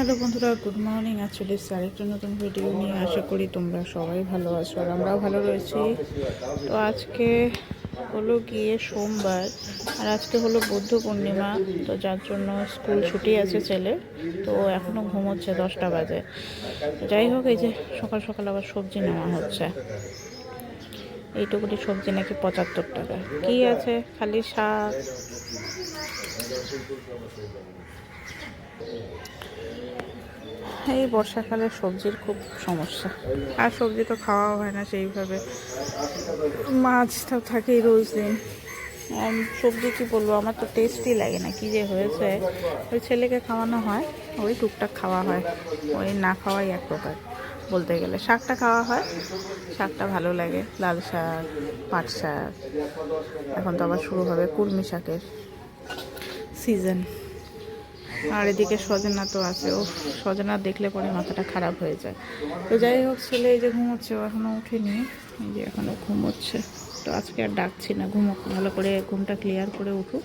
Hello বন্ধুরা, good morning. Actually আরেকটা নতুন ভিডিও নিয়ে। আশা করি তোমরা সবাই ভালো আছো আর আমরাও ভালো রয়েছি। তো আজকে হলো গিয়ে সোমবার, আর আজকে হলো বুদ্ধ পূর্ণিমা। তো যার জন্য স্কুল ছুটি আছে ছেলে তো এখনও ঘুমোচ্ছে দশটা বাজে। যাই হোক, এই যে সকাল সকাল আবার সবজি নেওয়া হচ্ছে। এইটুকুনি সবজি নাকি পঁচাত্তর টাকা। কি আছে? খালি শাক। এই বর্ষাকালে সবজির খুব সমস্যা। আর সবজি তো খাওয়া হয় না সেইভাবে। মাছ তো থাকেই রোজ দিন সবজি কি বলব, আমার তো টেস্টই লাগে না, কি যে হয়েছে। ওই ছেলেকে খাওয়ানো হয়, ওই টুকটাক খাওয়া হয়। ওই না খাওয়াই এক প্রকার, বলতে গেলে। শাকটা খাওয়া হয়, শাকটা ভালো লাগে, লাল শাক, পাট শাক। এখন তো আবার শুরু হবে কুর্মি শাকের সিজন আর এদিকে সজনা তো আছে। ও সজনা দেখলে পরে মাথাটা খারাপ হয়ে যায়। তো যাই হোক, ছেলে এই যে ঘুমোচ্ছে এখনও উঠেনি। এই যে এখনও ঘুমোচ্ছে। তো আজকে আর ডাকছি না, ঘুমোক, ভালো করে ঘুমটা ক্লিয়ার করে উঠুক।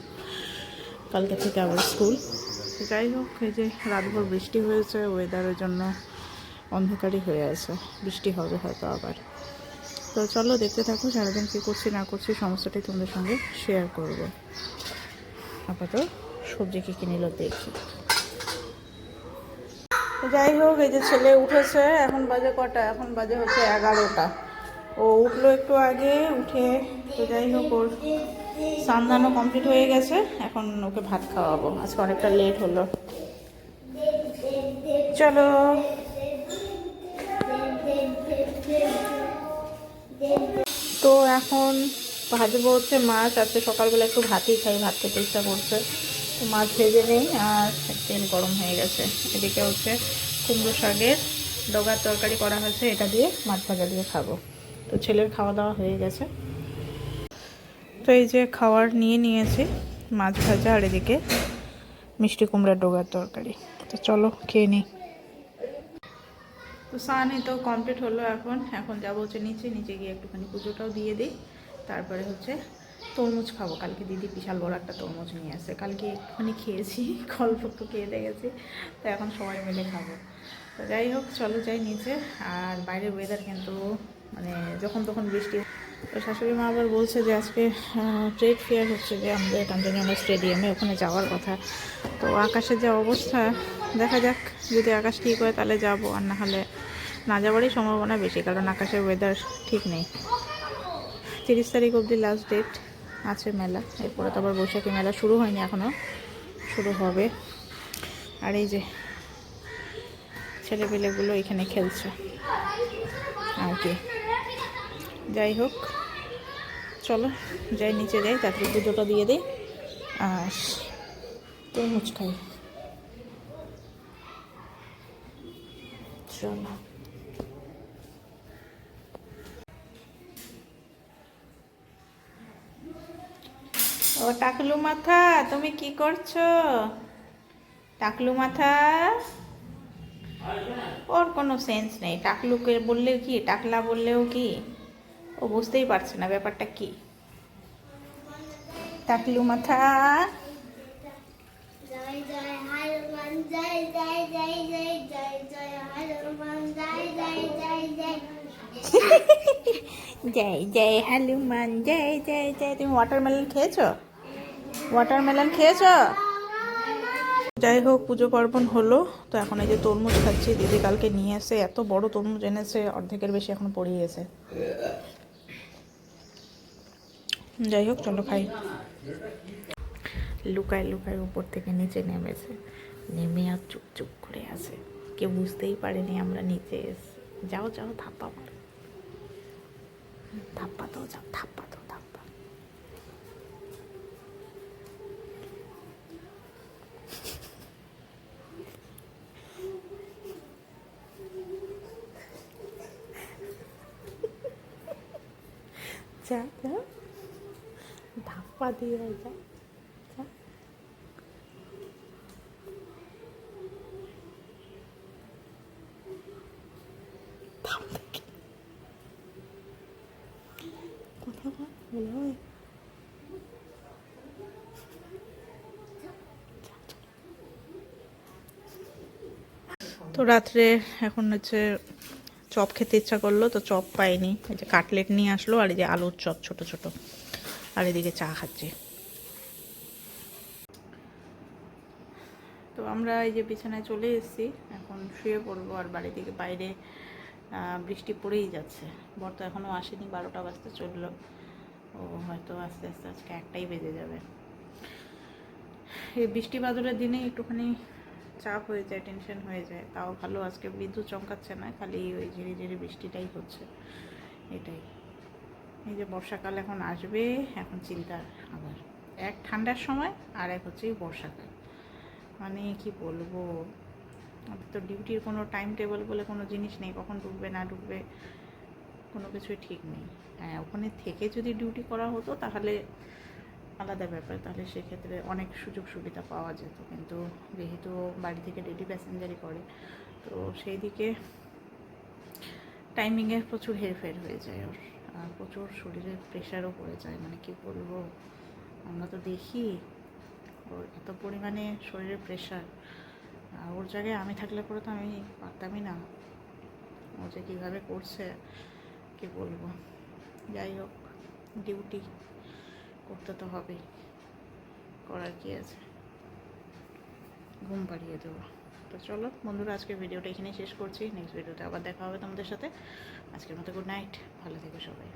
কালকে থেকে আবার স্কুল। যাই হোক, এই যে রাতভর বৃষ্টি হয়েছে ওয়েদারের জন্য অন্ধকারই হয়ে আছে। বৃষ্টি হবে হয়তো আবার। তো চলো, দেখতে থাকো সারাদিন কী করছি না করছি সমস্যাটাই তোমাদের সঙ্গে শেয়ার করব। আপাতত সবজি কী কী নিল, দেখি। যাই হোক, এই যে ছেলে উঠেছে, এখন বাজে কটা? এখন বাজে হচ্ছে এগারোটা। ও উঠল একটু আগে, উঠে তো যাই হোক, ওর সান্দানো কমপ্লিট হয়ে গেছে। এখন ওকে ভাত খাওয়াবো। আজকে অনেকটা লেট হলো। চলো। তো এখন ভাজবো হচ্ছে মাছ। আজকে সকালবেলা একটু ভাতই খাই, ভাত খেতে ইচ্ছা করছে। মাছ ভেজে নেই আর তেল গরম হয়ে গেছে। এদিকে হচ্ছে কুমড়ো শাকের ডগার তরকারি করা হয়েছে, এটা দিয়ে মাছ ভাজা দিয়ে খাব। তো ছেলের খাওয়া দাওয়া হয়ে গেছে। তো এই যে খাওয়ার নিয়ে নিয়েছি মাছ ভাজা আর এদিকে মিষ্টি কুমড়ার ডোগার তরকারি। তো চলো খেয়ে নিই। তো সানি তো কমপ্লিট হলো এখন এখন যাব হচ্ছে নিচে নিচে গিয়ে একটুখানি পুজোটাও দিয়ে দিই। তারপরে হচ্ছে তরমুজ খাব। কালকে দিদি বিশাল বড় একটা তরমুজ নিয়ে আসে কালকে একটুখানি খেয়েছি অল্প একটু খেয়ে দেখেছি। তো এখন সবাই মিলে খাব। তো যাই হোক, চলো যাই নিচে। আর বাইরের ওয়েদার কিন্তু মানে যখন তখন বৃষ্টি তো শাশুড়ি মা আবার বলছে যে আজকে ট্রেড ফেয়ার হচ্ছে যে আমাদের কাঞ্চনজঙ্ঘা স্টেডিয়ামে ওখানে যাওয়ার কথা। তো আকাশের যা অবস্থা, দেখা যাক। যদি আকাশ ঠিক হয় তাহলে যাব। আর না হলে না যাওয়ারই সম্ভাবনা বেশি, কারণ আকাশের ওয়েদার ঠিক নেই। তিরিশ তারিখ অবধি লাস্ট ডেট আছে মেলা। এরপরে তো আবার বৈশাখী মেলা শুরু হয়নি এখনও শুরু হবে। আর এই যে ছেলেপেলেগুলো এখানে খেলছে। আর কি। যাই হোক, চলো, যাই নিচে যাই, তারপরে পুজোটা দিয়ে দিই। আর তরমুজ খাই। চলো। ও টাকলু মাথা তুমি কি করছ টাকলু মাথা ওর কোনো সেন্স নেই টাকলুকে বললেও কি টাকলা বললেও কি ও বুঝতেই পারছে না ব্যাপারটা কি টাকলু মাথা জয় জয় হনুমান জয় জয় জয় তুমি ওয়াটারমেলন খেয়েছো ওয়াটারমেলন খেয়েছো? যাই হোক পুজো পার্বণ হলো তো এখন এই যে তরমুজ খাচ্ছি দিদি কালকে নিয়ে এসে এত বড় তরমুজ এনেছে অর্ধেকের বেশি এখন পড়ে গেছে। যাই হোক চলো খাই। লুকায় লুকায় উপর থেকে নিচে নেমেছে নেমে আর চুপ চুপ করে আছে। কেউ বুঝতেই পারেনি আমরা নিচে এসে যাও যাও থাপ্পা মারো। থাপ্পা দাও যাও থাপ্পা দাও। যা যা। ধাপ্পা দিয়ে যা কথা বল তো রাত্রে এখন হচ্ছে চপ খেতে ইচ্ছা করল, তো চপ পাইনি। এই যে কাটলেট নিয়ে আসলো আর এই যে আলুর চপ ছোট ছোট। আর এদিকে চা খাচ্ছি। তো আমরা এই যে বিছানায় চলে এসেছি, এখন শুয়ে পড়ব আর বাড়ি থেকে বাইরে বৃষ্টি পড়েই যাচ্ছে। বর তো এখনও আসেনি, বারোটা বাজতে চলল। ও হয়তো আস্তে আস্তে আজকে একটাই বেজে যাবে। এই বৃষ্টি বাদলের দিনে একটুখানি চাপ হয়ে যায় টেনশন হয়ে যায়, তাও ভালো আজকে বিদ্যুৎ চমকাচ্ছে না, খালি ওই ঝিরি ঝিরি বৃষ্টিটাই হচ্ছে, এটাই। এই যে বর্ষাকাল এখন আসবে, এখন চিন্তা আবার, এক ঠান্ডার সময় আর এক হচ্ছে বর্ষাকাল। মানে কি বলব তো ডিউটির কোনো টাইম টেবিল বলে কোনো জিনিস নেই, কখন ঢুকবে না ঢুকবে কোনো কিছুই ঠিক নেই। হ্যাঁ ওখানে থেকে যদি ডিউটি করা হতো তাহলে আলাদা ব্যাপার। তাহলে সেক্ষেত্রে অনেক সুযোগ সুবিধা পাওয়া যেত। কিন্তু যেহেতু বাড়ি থেকে ডেলি প্যাসেঞ্জারি করে, তো সেই দিকে টাইমিংয়ে প্রচুর হেরফের হয়ে যায় ওর। আর প্রচুর শরীরের প্রেশারও পড়ে যায়। মানে কি বলব? আমরা তো দেখি ওর এত পরিমাণে শরীরের প্রেশার আর ওর জায়গায় আমি থাকলে পরে তো আমি পারতামই না। ও যে কীভাবে করছে, কি বলব? যাই হোক ডিউটি করতে তো হবেই। করার কি আছে? ঘুম পাড়িয়ে দেবো। তো চলো বন্ধুরা আজকে ভিডিওটা এখানেই শেষ করছি। নেক্সট ভিডিওতে আবার দেখা হবে তোমাদের সাথে। আজকের মতো গুড নাইট ভালো থেকো সবাই।